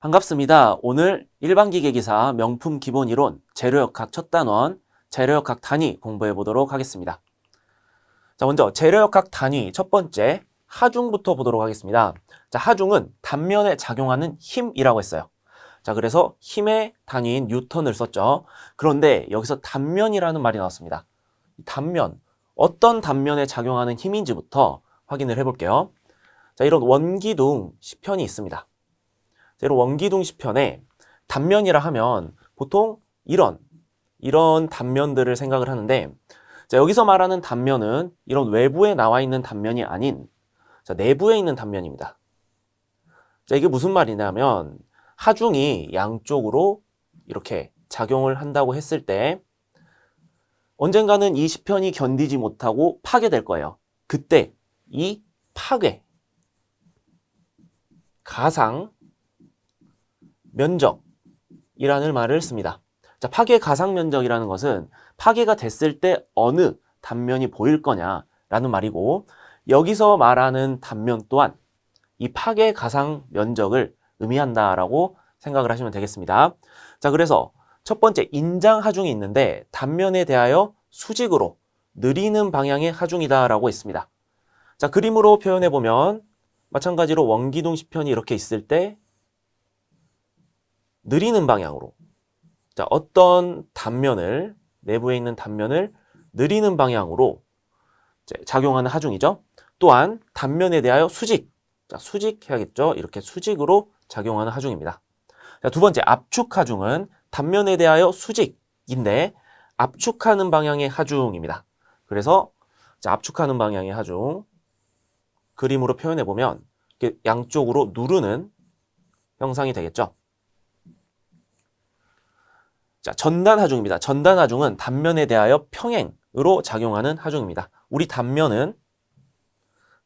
반갑습니다. 오늘 일반기 계기사 명품 기본 이론 재료역학 첫 단원 재료역학 단위 공부해 보도록 하겠습니다. 자, 먼저 재료역학 단위 첫 번째 하중부터 보도록 하겠습니다. 자, 하중은 단면에 작용하는 힘이라고 했어요. 자, 그래서 힘의 단위인 뉴턴을 썼죠. 그런데 여기서 단면이라는 말이 나왔습니다. 이 단면, 어떤 단면에 작용하는 힘인지부터 확인을 해 볼게요. 자, 이런 원기둥 시편이 있습니다. 자, 이런 원기둥 시편에 단면이라 하면 보통 이런 이런 단면들을 생각을 하는데 자, 여기서 말하는 단면은 이런 외부에 나와 있는 단면이 아닌 자, 내부에 있는 단면입니다. 자, 이게 무슨 말이냐면 하중이 양쪽으로 이렇게 작용을 한다고 했을 때 언젠가는 이 시편이 견디지 못하고 파괴될 거예요. 그때 이 파괴, 가상, 면적이라는 말을 씁니다. 자, 파괴 가상 면적이라는 것은 파괴가 됐을 때 어느 단면이 보일 거냐라는 말이고 여기서 말하는 단면 또한 이 파괴 가상 면적을 의미한다라고 생각을 하시면 되겠습니다. 자, 그래서 첫 번째 인장 하중이 있는데 단면에 대하여 수직으로 느리는 방향의 하중이다라고 했습니다. 자, 그림으로 표현해 보면 마찬가지로 원기둥 시편이 이렇게 있을 때 느리는 방향으로 자, 어떤 단면을 내부에 있는 단면을 느리는 방향으로 작용하는 하중이죠. 또한 단면에 대하여 수직 자, 수직해야겠죠. 이렇게 수직으로 작용하는 하중입니다. 자, 두 번째 압축 하중은 단면에 대하여 수직인데 압축하는 방향의 하중입니다. 그래서 자, 압축하는 방향의 하중 그림으로 표현해 보면 양쪽으로 누르는 형상이 되겠죠. 자, 전단 하중입니다. 전단 하중은 단면에 대하여 평행으로 작용하는 하중입니다. 우리 단면은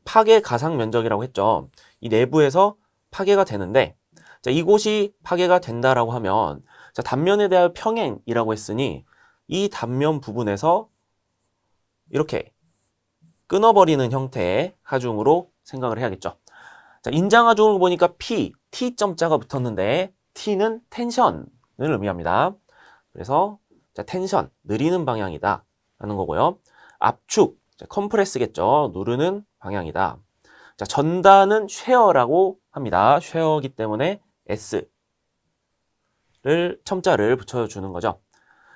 파괴 가상 면적이라고 했죠. 이 내부에서 파괴가 되는데 자, 이곳이 파괴가 된다라고 하면 자, 단면에 대하여 평행이라고 했으니 이 단면 부분에서 이렇게 끊어버리는 형태의 하중으로 생각을 해야겠죠. 자, 인장 하중을 보니까 P, T점자가 붙었는데 T는 텐션을 의미합니다. 그래서 자, 텐션, 느리는 방향이다 라는 거고요. 압축, 자, 컴프레스겠죠. 누르는 방향이다. 자, 전단은 쉐어라고 합니다. 쉐어기 때문에 S를 첨자를 붙여주는 거죠.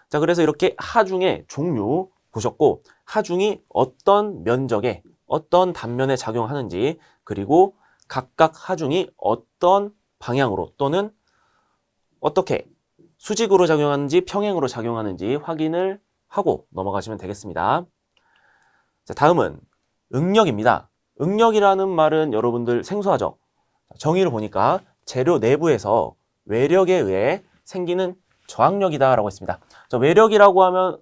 자, 그래서 이렇게 하중의 종류 보셨고 하중이 어떤 면적에 어떤 단면에 작용하는지 그리고 각각 하중이 어떤 방향으로 또는 어떻게 수직으로 작용하는지 평행으로 작용하는지 확인을 하고 넘어가시면 되겠습니다. 자, 다음은 응력입니다. 응력이라는 말은 여러분들 생소하죠? 정의를 보니까 재료 내부에서 외력에 의해 생기는 저항력이다라고 했습니다. 자, 외력이라고 하면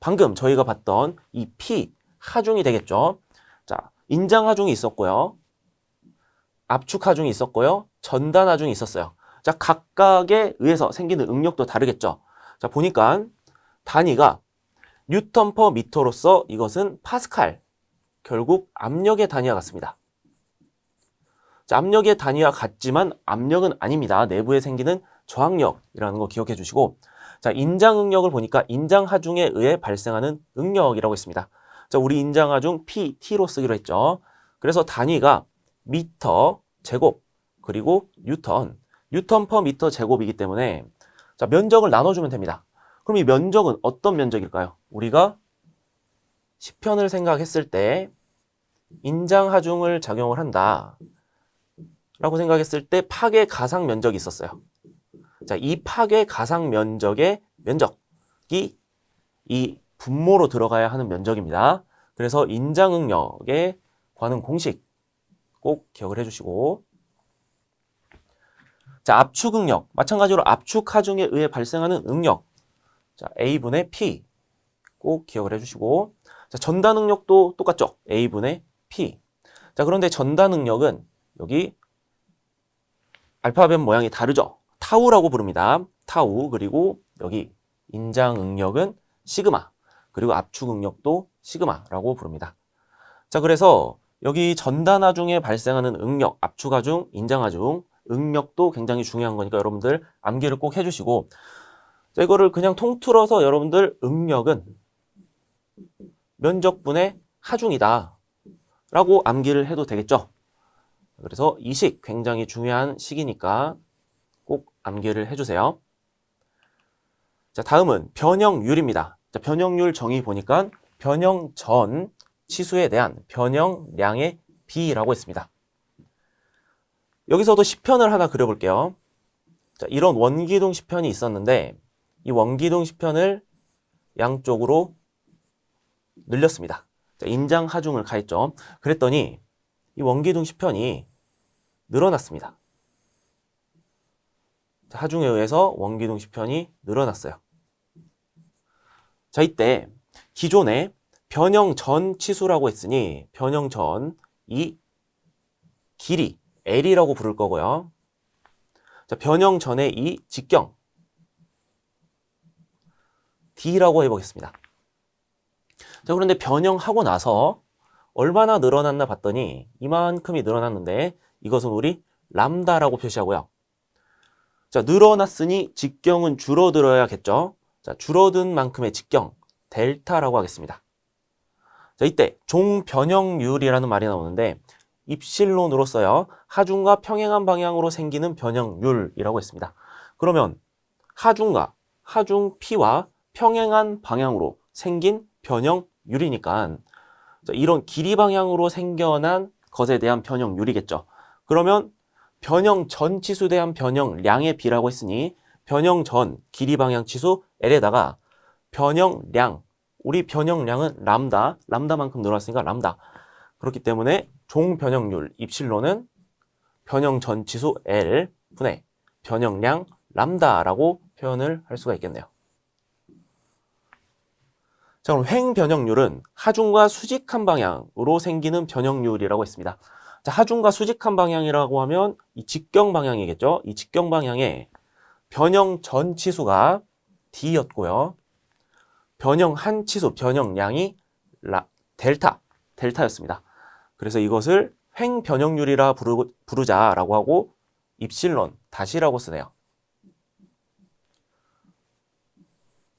방금 저희가 봤던 이 P 하중이 되겠죠. 자, 인장 하중이 있었고요. 압축 하중이 있었고요. 전단 하중이 있었어요. 자, 각각에 의해서 생기는 응력도 다르겠죠. 자, 보니까 단위가 뉴턴 퍼 미터로서 이것은 파스칼. 결국 압력의 단위와 같습니다. 자, 압력의 단위와 같지만 압력은 아닙니다. 내부에 생기는 저항력이라는 거 기억해 주시고 자, 인장 응력을 보니까 인장 하중에 의해 발생하는 응력이라고 했습니다. 자, 우리 인장 하중 PT로 쓰기로 했죠. 그래서 단위가 미터 제곱 그리고 뉴턴 뉴턴 퍼 미터 제곱이기 때문에 자, 면적을 나눠주면 됩니다. 그럼 이 면적은 어떤 면적일까요? 우리가 10편을 생각했을 때 인장 하중을 작용을 한다. 라고 생각했을 때 파괴 가상 면적이 있었어요. 자, 이 파괴 가상 면적의 면적이 이 분모로 들어가야 하는 면적입니다. 그래서 인장 응력에 관한 공식 꼭 기억을 해주시고 자, 압축 응력. 마찬가지로 압축 하중에 의해 발생하는 응력. 자, A분의 P. 꼭 기억을 해주시고. 자, 전단 응력도 똑같죠? A분의 P. 자, 그런데 전단 응력은 여기 알파벳 모양이 다르죠? 타우라고 부릅니다. 타우. 그리고 여기 인장 응력은 시그마. 그리고 압축 응력도 시그마라고 부릅니다. 자, 그래서 여기 전단 하중에 발생하는 응력, 압축 하중, 인장 하중 응력도 굉장히 중요한 거니까 여러분들 암기를 꼭 해주시고 자, 이거를 그냥 통틀어서 여러분들 응력은 면적분의 하중이다 라고 암기를 해도 되겠죠. 그래서 이 식 굉장히 중요한 식이니까 꼭 암기를 해주세요. 자, 다음은 변형률입니다. 자, 변형률 정의 보니까 변형 전 치수에 대한 변형량의 비라고 했습니다. 여기서도 시편을 하나 그려볼게요. 자, 이런 원기둥 시편이 있었는데 이 원기둥 시편을 양쪽으로 늘렸습니다. 자, 인장 하중을 가했죠. 그랬더니 이 원기둥 시편이 늘어났습니다. 자, 하중에 의해서 원기둥 시편이 늘어났어요. 자, 이때 기존에 변형 전 치수라고 했으니 변형 전이 길이 L이라고 부를 거고요. 자, 변형 전의 이 직경 D라고 해보겠습니다. 자, 그런데 변형하고 나서 얼마나 늘어났나 봤더니 이만큼이 늘어났는데 이것은 우리 람다라고 표시하고요. 자, 늘어났으니 직경은 줄어들어야겠죠. 자, 줄어든 만큼의 직경 델타라고 하겠습니다. 자, 이때 종변형률이라는 말이 나오는데 입실론으로 써요. 하중과 평행한 방향으로 생기는 변형률이라고 했습니다. 그러면 하중과 하중 P와 평행한 방향으로 생긴 변형률이니까 자, 이런 길이 방향으로 생겨난 것에 대한 변형률이겠죠. 그러면 변형 전 치수 대한 변형량의 비라고 했으니 변형 전 길이 방향 치수 L에다가 변형량 우리 변형량은 람다, 람다만큼 늘어났으니까 람다. 그렇기 때문에 종 변형률 입실로는 변형 전 치수 L 분의 변형량 람다라고 표현을 할 수가 있겠네요. 자, 그럼 횡 변형률은 하중과 수직한 방향으로 생기는 변형률이라고 했습니다. 자, 하중과 수직한 방향이라고 하면 이 직경 방향이겠죠? 이 직경 방향에 변형 전 치수가 D였고요. 변형 한 치수, 변형량이 라, 델타, 델타였습니다. 그래서 이것을 횡 변형률이라 부르, 부르자라고 하고 입실론 다시라고 쓰네요.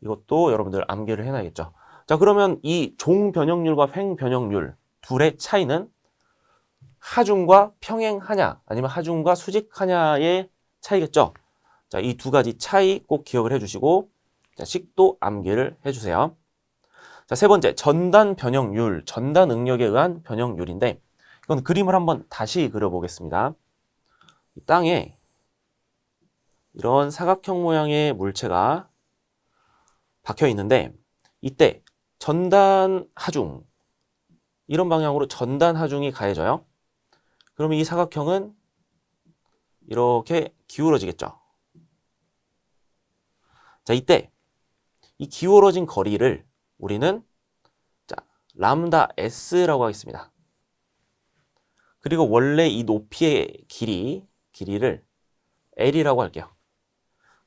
이것도 여러분들 암기를 해놔야겠죠. 자, 그러면 이 종 변형률과 횡 변형률 둘의 차이는 하중과 평행하냐 아니면 하중과 수직하냐의 차이겠죠. 자, 이 두 가지 차이 꼭 기억을 해주시고 자, 식도 암기를 해주세요. 자, 세 번째 전단 변형률, 전단 응력에 의한 변형률인데 이건 그림을 한번 다시 그려보겠습니다. 이 땅에 이런 사각형 모양의 물체가 박혀 있는데 이때 전단 하중 이런 방향으로 전단 하중이 가해져요. 그러면 이 사각형은 이렇게 기울어지겠죠. 자, 이때 이 기울어진 거리를 우리는 자, 람다 s라고 하겠습니다. 그리고 원래 이 높이의 길이 길이를 l이라고 할게요.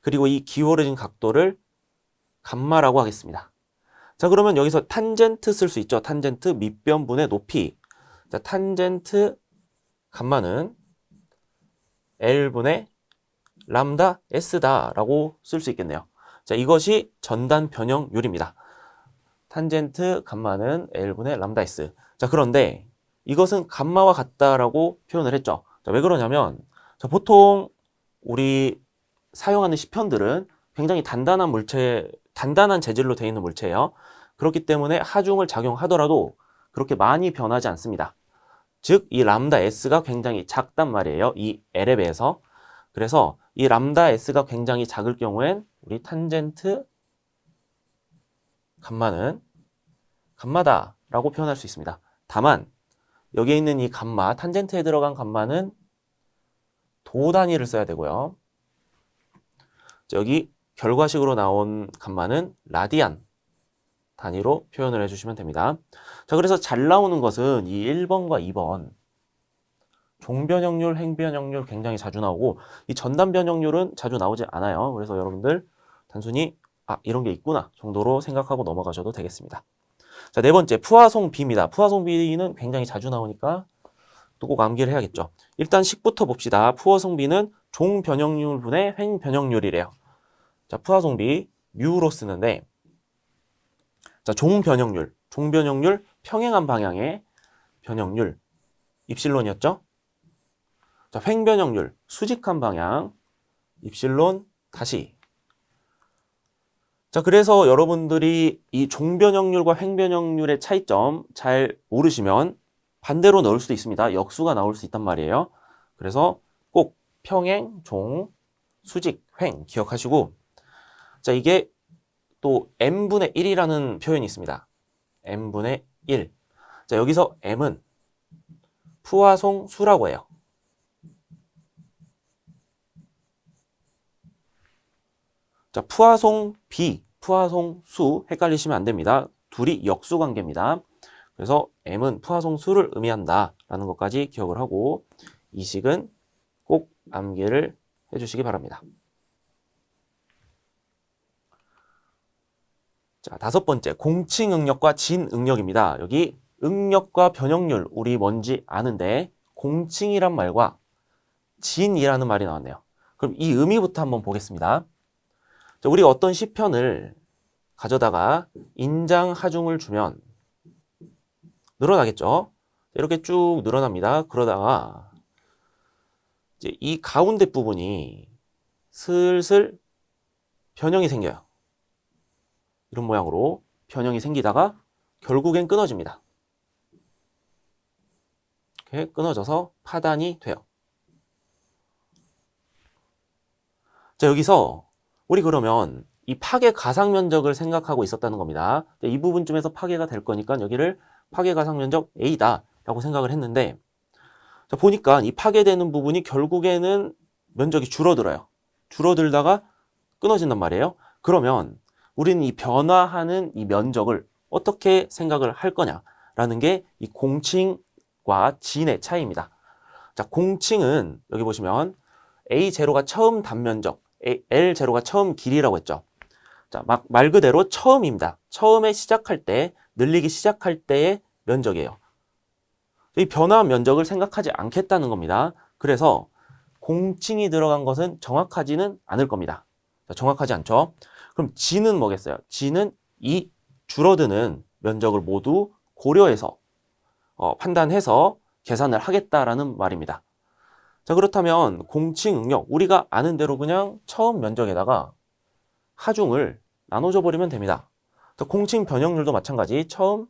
그리고 이 기울어진 각도를 감마라고 하겠습니다. 자, 그러면 여기서 탄젠트 쓸 수 있죠. 탄젠트 밑변분의 높이. 자, 탄젠트 감마는 L분의 람다 S다라고 쓸 수 있겠네요. 자, 이것이 전단 변형률입니다. 탄젠트 감마는 L분의 람다 S. 자, 그런데 이것은 감마와 같다라고 표현을 했죠. 자, 왜 그러냐면 자, 보통 우리 사용하는 시편들은 굉장히 단단한 물체, 단단한 재질로 되어 있는 물체예요. 그렇기 때문에 하중을 작용하더라도 그렇게 많이 변하지 않습니다. 즉, 이 람다 S가 굉장히 작단 말이에요. 이 L에 비해서. 그래서 이 람다 S가 굉장히 작을 경우엔 우리 탄젠트 감마는 감마다라고 표현할 수 있습니다. 다만 여기에 있는 이 감마, 탄젠트에 들어간 감마는 도 단위를 써야 되고요. 여기 결과식으로 나온 감마는 라디안 단위로 표현을 해주시면 됩니다. 자, 그래서 잘 나오는 것은 이 1번과 2번 종변형률, 행변형률 굉장히 자주 나오고 이 전단변형률은 자주 나오지 않아요. 그래서 여러분들 단순히 아 이런 게 있구나 정도로 생각하고 넘어가셔도 되겠습니다. 자, 네 번째 푸아송 비입니다. 푸아송 비는 굉장히 자주 나오니까 또 꼭 암기를 해야겠죠. 일단 식부터 봅시다. 푸어송비는 종 변형률 분의 횡 변형률이래요. 자, 푸어송비 U로 쓰는데 자, 종 변형률, 종 변형률 평행한 방향의 변형률 입실론이었죠? 자, 횡 변형률 수직한 방향 입실론 다시 자, 그래서 여러분들이 이 종변형률과 횡변형률의 차이점 잘 모르시면 반대로 넣을 수도 있습니다. 역수가 나올 수 있단 말이에요. 그래서 꼭 평행, 종, 수직, 횡 기억하시고 자, 이게 또 m분의 1이라는 표현이 있습니다. m분의 1. 자, 여기서 m은 푸화송 수라고 해요. 자, 푸화송 B, 푸화송 수 헷갈리시면 안 됩니다. 둘이 역수 관계입니다. 그래서 m은 푸화송 수를 의미한다라는 것까지 기억을 하고 이 식은 꼭 암기를 해주시기 바랍니다. 자, 다섯 번째, 공칭 응력과 진 응력입니다. 여기 응력과 변형률, 우리 뭔지 아는데, 공칭이란 말과 진이라는 말이 나왔네요. 그럼 이 의미부터 한번 보겠습니다. 자, 우리가 어떤 시편을 가져다가 인장 하중을 주면 늘어나겠죠? 이렇게 쭉 늘어납니다. 그러다가 이제 이 가운데 부분이 슬슬 변형이 생겨요. 이런 모양으로 변형이 생기다가 결국엔 끊어집니다. 이렇게 끊어져서 파단이 돼요. 자, 여기서 우리 그러면 이 파괴 가상 면적을 생각하고 있었다는 겁니다. 이 부분쯤에서 파괴가 될 거니까 여기를 파괴 가상 면적 A다 라고 생각을 했는데 자, 보니까 이 파괴되는 부분이 결국에는 면적이 줄어들어요. 줄어들다가 끊어진단 말이에요. 그러면 우리는 이 변화하는 이 면적을 어떻게 생각을 할 거냐라는 게 이 공칭과 진의 차이입니다. 자, 공칭은 여기 보시면 A0가 처음 단면적, L0가 처음 길이라고 했죠. 자, 막 말 그대로 처음입니다. 처음에 시작할 때, 늘리기 시작할 때의 면적이에요. 이 변화 면적을 생각하지 않겠다는 겁니다. 그래서 공칭이 들어간 것은 정확하지는 않을 겁니다. 자, 정확하지 않죠? 그럼 G는 뭐겠어요? G는 이 줄어드는 면적을 모두 고려해서 어, 판단해서 계산을 하겠다라는 말입니다. 자 그렇다면 공칭 응력 우리가 아는 대로 그냥 처음 면적에다가 하중을 나눠줘 버리면 됩니다. 공칭 변형률도 마찬가지 처음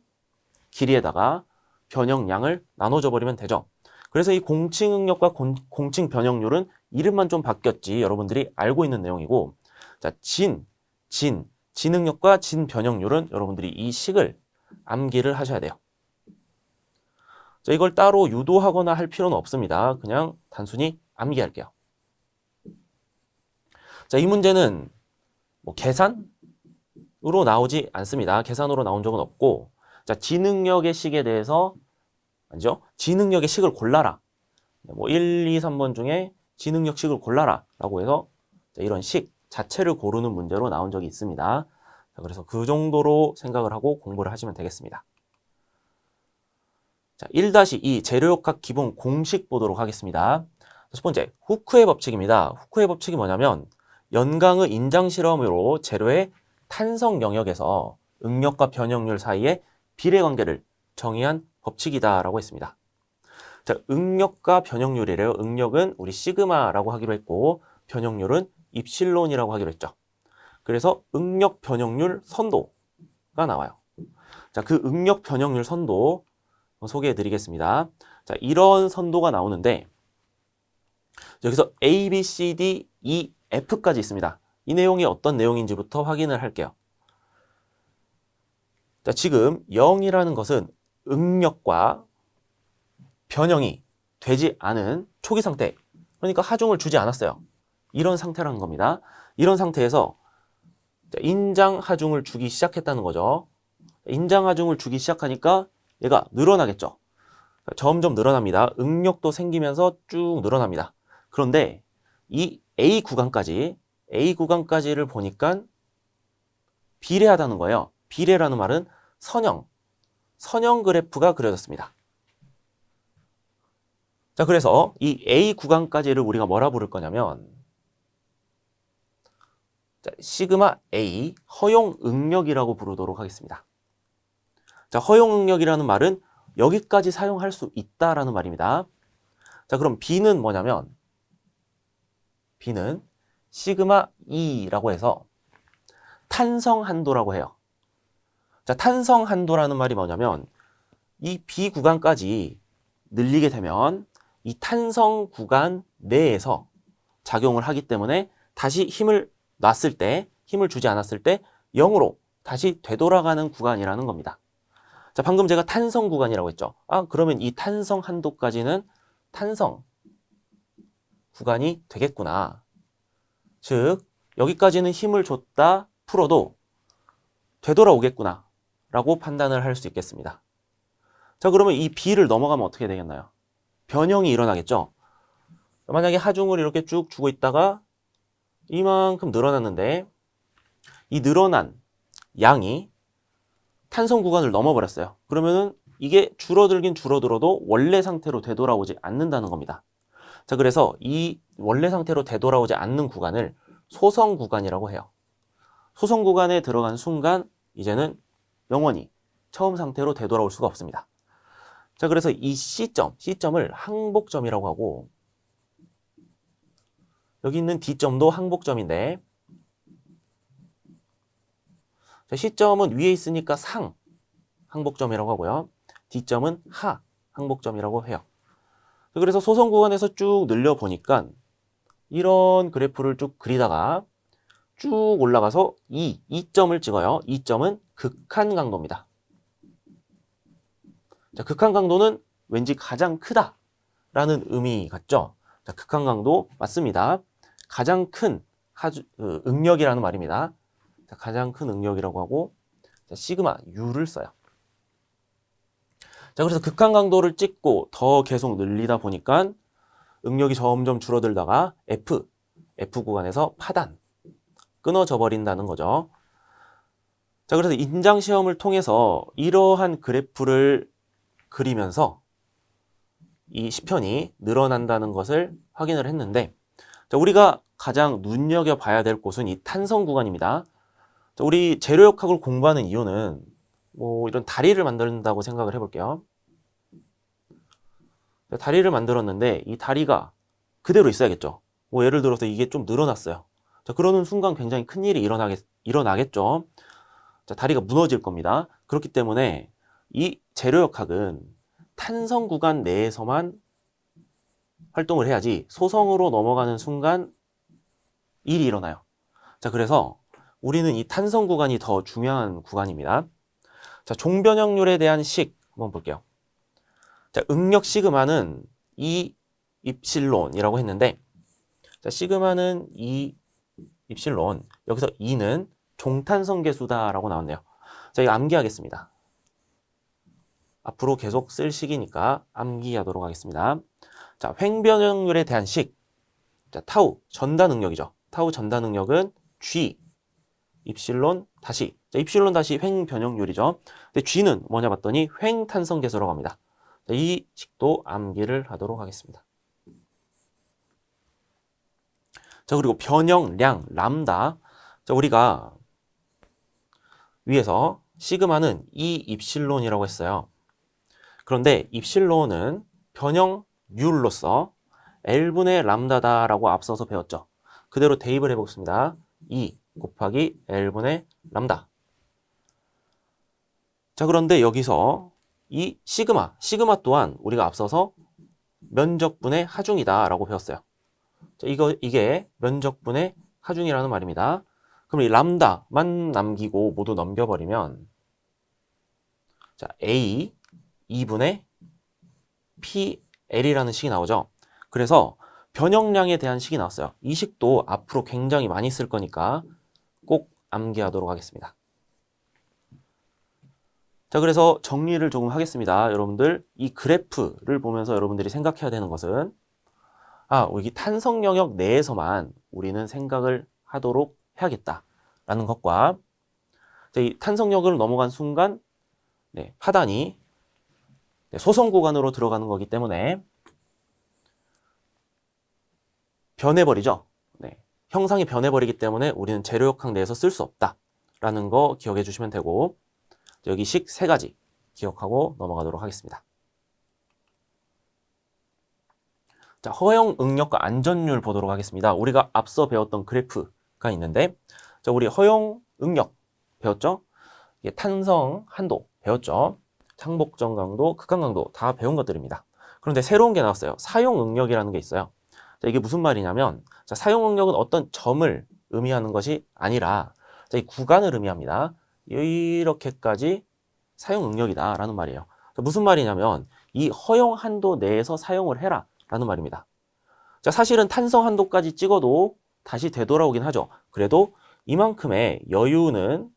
길이에다가 변형량을 나눠줘 버리면 되죠. 그래서 이 공칭 응력과 공, 공칭 변형률은 이름만 좀 바뀌었지 여러분들이 알고 있는 내용이고 자 진, 진, 진응력과 진변형률은 여러분들이 이 식을 암기를 하셔야 돼요. 자, 이걸 따로 유도하거나 할 필요는 없습니다. 그냥 단순히 암기할게요. 자, 이 문제는 뭐 계산으로 나오지 않습니다. 계산으로 나온 적은 없고, 자, 지능력의 식에 대해서, 아니죠? 지능력의 식을 골라라. 뭐 1, 2, 3번 중에 지능력 식을 골라라. 라고 해서 이런 식 자체를 고르는 문제로 나온 적이 있습니다. 자, 그래서 그 정도로 생각을 하고 공부를 하시면 되겠습니다. 자, 1-2 재료역학 기본 공식 보도록 하겠습니다. 첫 번째, 후크의 법칙입니다. 후크의 법칙이 뭐냐면 연강의 인장 실험으로 재료의 탄성 영역에서 응력과 변형률 사이의 비례 관계를 정의한 법칙이다라고 했습니다. 자, 응력과 변형률이래요. 응력은 우리 시그마라고 하기로 했고 변형률은 입실론이라고 하기로 했죠. 그래서 응력 변형률 선도가 나와요. 자, 그 응력 변형률 선도 소개해 드리겠습니다. 자, 이런 선도가 나오는데 여기서 A, B, C, D, E, F까지 있습니다. 이 내용이 어떤 내용인지부터 확인을 할게요. 자, 지금 0이라는 것은 응력과 변형이 되지 않은 초기 상태. 그러니까 하중을 주지 않았어요. 이런 상태라는 겁니다. 이런 상태에서 인장 하중을 주기 시작했다는 거죠. 인장 하중을 주기 시작하니까 얘가 늘어나겠죠. 점점 늘어납니다. 응력도 생기면서 쭉 늘어납니다. 그런데 이 A 구간까지 A 구간까지를 보니까 비례하다는 거예요. 비례라는 말은 선형, 선형 그래프가 그려졌습니다. 자, 그래서 이 A 구간까지를 우리가 뭐라 부를 거냐면 자, 시그마 A 허용 응력이라고 부르도록 하겠습니다. 자, 허용 응력이라는 말은 여기까지 사용할 수 있다라는 말입니다. 자, 그럼 B는 뭐냐면 B는 시그마 E라고 해서 탄성 한도라고 해요. 자, 탄성 한도라는 말이 뭐냐면 이 B 구간까지 늘리게 되면 이 탄성 구간 내에서 작용을 하기 때문에 다시 힘을 놨을 때, 힘을 주지 않았을 때 0으로 다시 되돌아가는 구간이라는 겁니다. 자, 방금 제가 탄성 구간이라고 했죠. 아, 그러면 이 탄성 한도까지는 탄성 구간이 되겠구나. 즉, 여기까지는 힘을 줬다 풀어도 되돌아오겠구나. 라고 판단을 할 수 있겠습니다. 자, 그러면 이 B를 넘어가면 어떻게 되겠나요? 변형이 일어나겠죠? 만약에 하중을 이렇게 쭉 주고 있다가 이만큼 늘어났는데 이 늘어난 양이 탄성 구간을 넘어버렸어요. 그러면은 이게 줄어들긴 줄어들어도 원래 상태로 되돌아오지 않는다는 겁니다. 자, 그래서 이 원래 상태로 되돌아오지 않는 구간을 소성 구간이라고 해요. 소성 구간에 들어간 순간 이제는 영원히 처음 상태로 되돌아올 수가 없습니다. 자, 그래서 이 C점, C점을 항복점이라고 하고 여기 있는 D점도 항복점인데 자, C점은 위에 있으니까 상 항복점이라고 하고요. D점은 하 항복점이라고 해요. 자, 그래서 소성 구간에서 쭉 늘려 보니까 이런 그래프를 쭉 그리다가 쭉 올라가서 2, 2점을 찍어요. 2점은 극한 강도입니다. 자, 극한 강도는 왠지 가장 크다라는 의미 같죠? 자, 극한 강도 맞습니다. 가장 큰 하주, 그, 응력이라는 말입니다. 자, 가장 큰 응력이라고 하고 자, 시그마 U를 써요. 자, 그래서 극한 강도를 찍고 더 계속 늘리다 보니까 응력이 점점 줄어들다가 F, F 구간에서 파단, 끊어져 버린다는 거죠. 자, 그래서 인장 시험을 통해서 이러한 그래프를 그리면서 이 시편이 늘어난다는 것을 확인을 했는데 자, 우리가 가장 눈여겨봐야 될 곳은 이 탄성 구간입니다. 자, 우리 재료역학을 공부하는 이유는 뭐 이런 다리를 만든다고 생각을 해볼게요. 자, 다리를 만들었는데 이 다리가 그대로 있어야겠죠. 뭐 예를 들어서 이게 좀 늘어났어요. 자, 그러는 순간 굉장히 큰 일이 일어나겠, 일어나겠죠. 자, 다리가 무너질 겁니다. 그렇기 때문에 이 재료역학은 탄성 구간 내에서만 활동을 해야지 소성으로 넘어가는 순간 일이 일어나요. 자, 그래서 우리는 이 탄성 구간이 더 중요한 구간입니다. 자, 종변형률에 대한 식 한번 볼게요. 자, 응력 시그마는 2 입실론이라고 했는데 자, 시그마는 2 입실론 여기서 2는 종탄성 계수다라고 나왔네요. 자, 이거 암기하겠습니다. 앞으로 계속 쓸 식이니까 암기하도록 하겠습니다. 자, 횡변형률에 대한 식. 자, 타우 전다 능력이죠. 타우 전다 능력은 G 입실론 다시. 자, 입실론 다시 횡 변형률이죠. 근데 G는 뭐냐 봤더니 횡 탄성 계수라고 합니다. 자, 이 식도 암기를 하도록 하겠습니다. 자, 그리고 변형량 람다. 자, 우리가 위에서 시그마는 2 입실론이라고 했어요. 그런데 입실론은 변형률로서 L분의 람다다라고 앞서서 배웠죠. 그대로 대입을 해보겠습니다. 2 곱하기 L분의 람다. 자, 그런데 여기서 이 시그마, 시그마 또한 우리가 앞서서 면적분의 하중이다라고 배웠어요. 자, 이거, 이게 면적분의 하중이라는 말입니다. 그럼 이 람다만 남기고 모두 넘겨버리면 자, A 2분의 PL이라는 식이 나오죠. 그래서 변형량에 대한 식이 나왔어요. 이 식도 앞으로 굉장히 많이 쓸 거니까 꼭 암기하도록 하겠습니다. 자, 그래서 정리를 조금 하겠습니다. 여러분들, 이 그래프를 보면서 여러분들이 생각해야 되는 것은 아, 여기 탄성 영역 내에서만 우리는 생각을 하도록 해야겠다라는 것과 자, 이 탄성역을 넘어간 순간 네, 파단이 네, 소성 구간으로 들어가는 거기 때문에 변해버리죠. 네. 형상이 변해버리기 때문에 우리는 재료역학 내에서 쓸 수 없다라는 거 기억해 주시면 되고 여기 식 세 가지 기억하고 넘어가도록 하겠습니다. 자, 허용 응력과 안전율 보도록 하겠습니다. 우리가 앞서 배웠던 그래프가 있는데 자, 우리 허용 응력 배웠죠? 이게 탄성 한도 배웠죠? 창복정 강도, 극한 강도 다 배운 것들입니다. 그런데 새로운 게 나왔어요. 사용 응력이라는 게 있어요. 자, 이게 무슨 말이냐면 자, 사용 응력은 어떤 점을 의미하는 것이 아니라 자, 이 구간을 의미합니다. 이렇게까지 사용 응력이다라는 말이에요. 자, 무슨 말이냐면 이 허용 한도 내에서 사용을 해라 라는 말입니다. 자, 사실은 탄성 한도까지 찍어도 다시 되돌아오긴 하죠. 그래도 이만큼의 여유는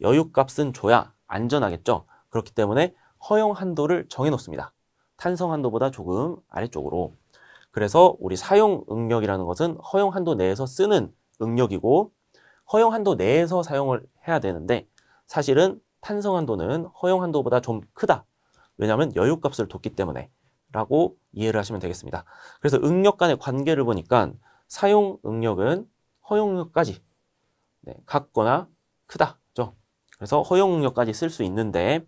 여유 값은 줘야 안전하겠죠. 그렇기 때문에 허용 한도를 정해 놓습니다. 탄성 한도보다 조금 아래쪽으로. 그래서 우리 사용 응력이라는 것은 허용 한도 내에서 쓰는 응력이고 허용 한도 내에서 사용을 해야 되는데 사실은 탄성 한도는 허용 한도보다 좀 크다. 왜냐하면 여유 값을 뒀기 때문에 라고 이해를 하시면 되겠습니다. 그래서 응력 간의 관계를 보니까 사용 응력은 허용 응력까지 네, 같거나 크다죠. 그래서 허용 응력까지 쓸 수 있는데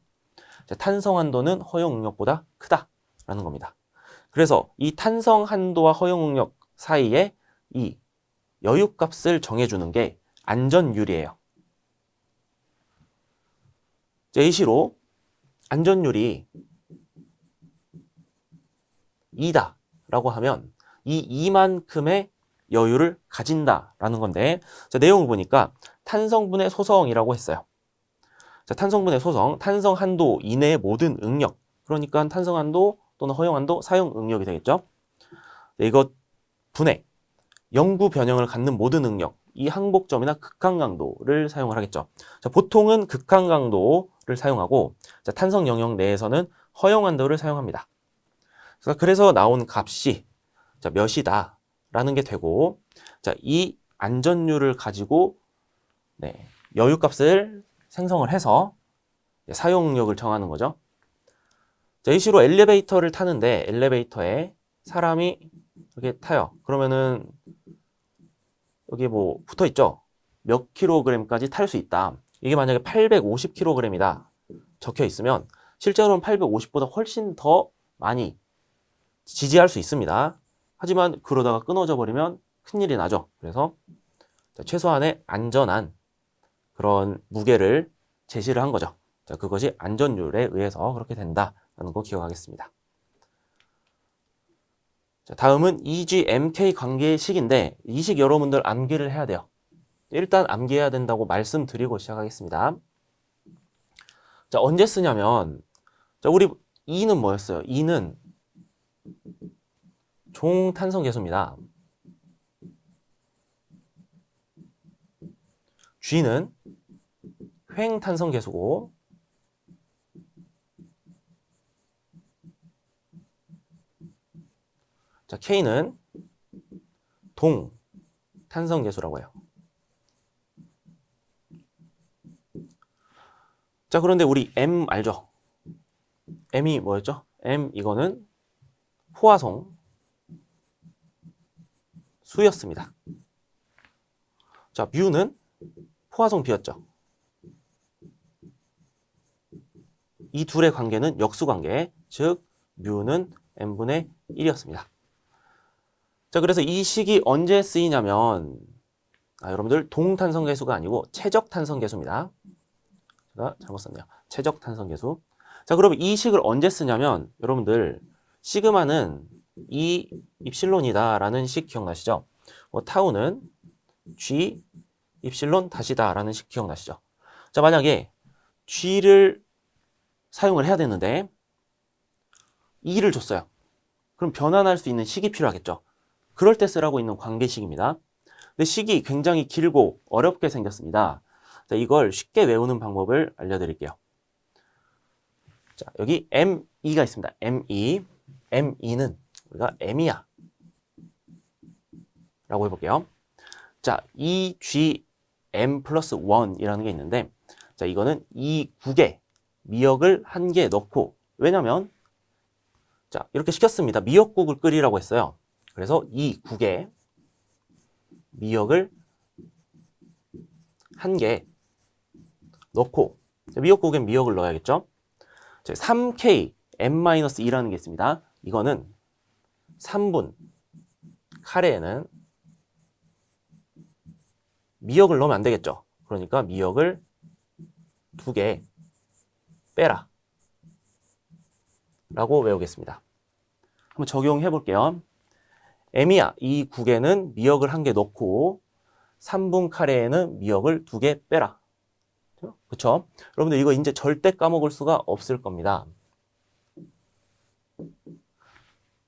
탄성 한도는 허용 응력보다 크다라는 겁니다. 그래서 이 탄성 한도와 허용 응력 사이에 이 여유값을 정해주는 게 안전율이에요. 제시로 안전율이 2다 라고 하면 이 이만큼의 여유를 가진다라는 건데 자, 내용을 보니까 탄성분의 소성이라고 했어요. 자, 탄성분의 소성, 탄성 한도 이내의 모든 응력 그러니까 탄성 한도 또는 허용 한도, 사용 응력이 되겠죠. 네, 이것 분해, 영구 변형을 갖는 모든 응력 이 항복점이나 극한 강도를 사용을 하겠죠. 자, 보통은 극한 강도를 사용하고 자, 탄성 영역 내에서는 허용 한도를 사용합니다. 그래서 나온 값이 자, 몇이다 라는 게 되고 자, 이 안전율을 가지고 네, 여유값을 생성을 해서 사용력을 정하는 거죠. 자, 이 시로 엘리베이터를 타는데 엘리베이터에 사람이 이렇게 타요. 그러면은 여기 뭐 붙어 있죠. 몇 킬로그램까지 탈 수 있다. 이게 만약에 850킬로그램이다 적혀 있으면 실제로는 850보다 훨씬 더 많이 지지할 수 있습니다. 하지만 그러다가 끊어져 버리면 큰일이 나죠. 그래서 최소한의 안전한 그런 무게를 제시를 한 거죠. 자, 그것이 안전율에 의해서 그렇게 된다 라는 거 기억하겠습니다. 자, 다음은 EGMK 관계의 식인데 이 식 여러분들 암기를 해야 돼요. 일단 암기해야 된다고 말씀드리고 시작하겠습니다. 자, 언제 쓰냐면 자, 우리 E는 뭐였어요? E는 종 탄성 계수입니다. G는 횡 탄성 계수고 자, K는 동 탄성 계수라고 해요. 자, 그런데 우리 M 알죠? M이 뭐였죠? M 이거는 포화성 수였습니다. 자, 뮤는 포화성 비였죠. 이 둘의 관계는 역수 관계, 즉 뮤는 n분의 1이었습니다. 자, 그래서 이 식이 언제 쓰이냐면 아, 여러분들 동탄성 계수가 아니고 최적 탄성 계수입니다. 제가 잘못 썼네요. 최적 탄성 계수. 자, 그럼 이 식을 언제 쓰냐면 여러분들 시그마는 이 입실론이다라는 식 기억나시죠? 뭐, 타우는 G 입실론 다시다라는 식 기억나시죠? 자, 만약에 G를 사용을 해야 되는데 2를 줬어요. 그럼 변환할 수 있는 식이 필요하겠죠? 그럴 때 쓰라고 있는 관계식입니다. 근데 식이 굉장히 길고 어렵게 생겼습니다. 자, 이걸 쉽게 외우는 방법을 알려드릴게요. 자, 여기 M2가 있습니다. M2. M2는 우리가 M이야. 라고 해볼게요. 자, EG M 플러스 1이라는 게 있는데, 자, 이거는 이 국에 미역을 한 개 넣고, 왜냐면, 자, 이렇게 시켰습니다. 미역국을 끓이라고 했어요. 그래서 이 국에 미역을 한 개 넣고 미역국엔 미역을 넣어야겠죠? 3K n-2라는 게 있습니다. 이거는 3분 카레에는 미역을 넣으면 안 되겠죠. 그러니까 미역을 두 개 빼라. 라고 외우겠습니다. 한번 적용해 볼게요. 에미야, 이 국에는 미역을 한 개 넣고 3분 카레에는 미역을 두 개 빼라. 그쵸? 여러분들 이거 이제 절대 까먹을 수가 없을 겁니다.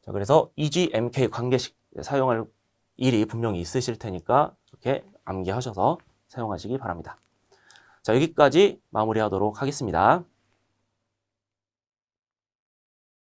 자, 그래서 EGMK 관계식 사용할 일이 분명히 있으실 테니까 이렇게 암기하셔서 사용하시기 바랍니다. 자, 여기까지 마무리하도록 하겠습니다.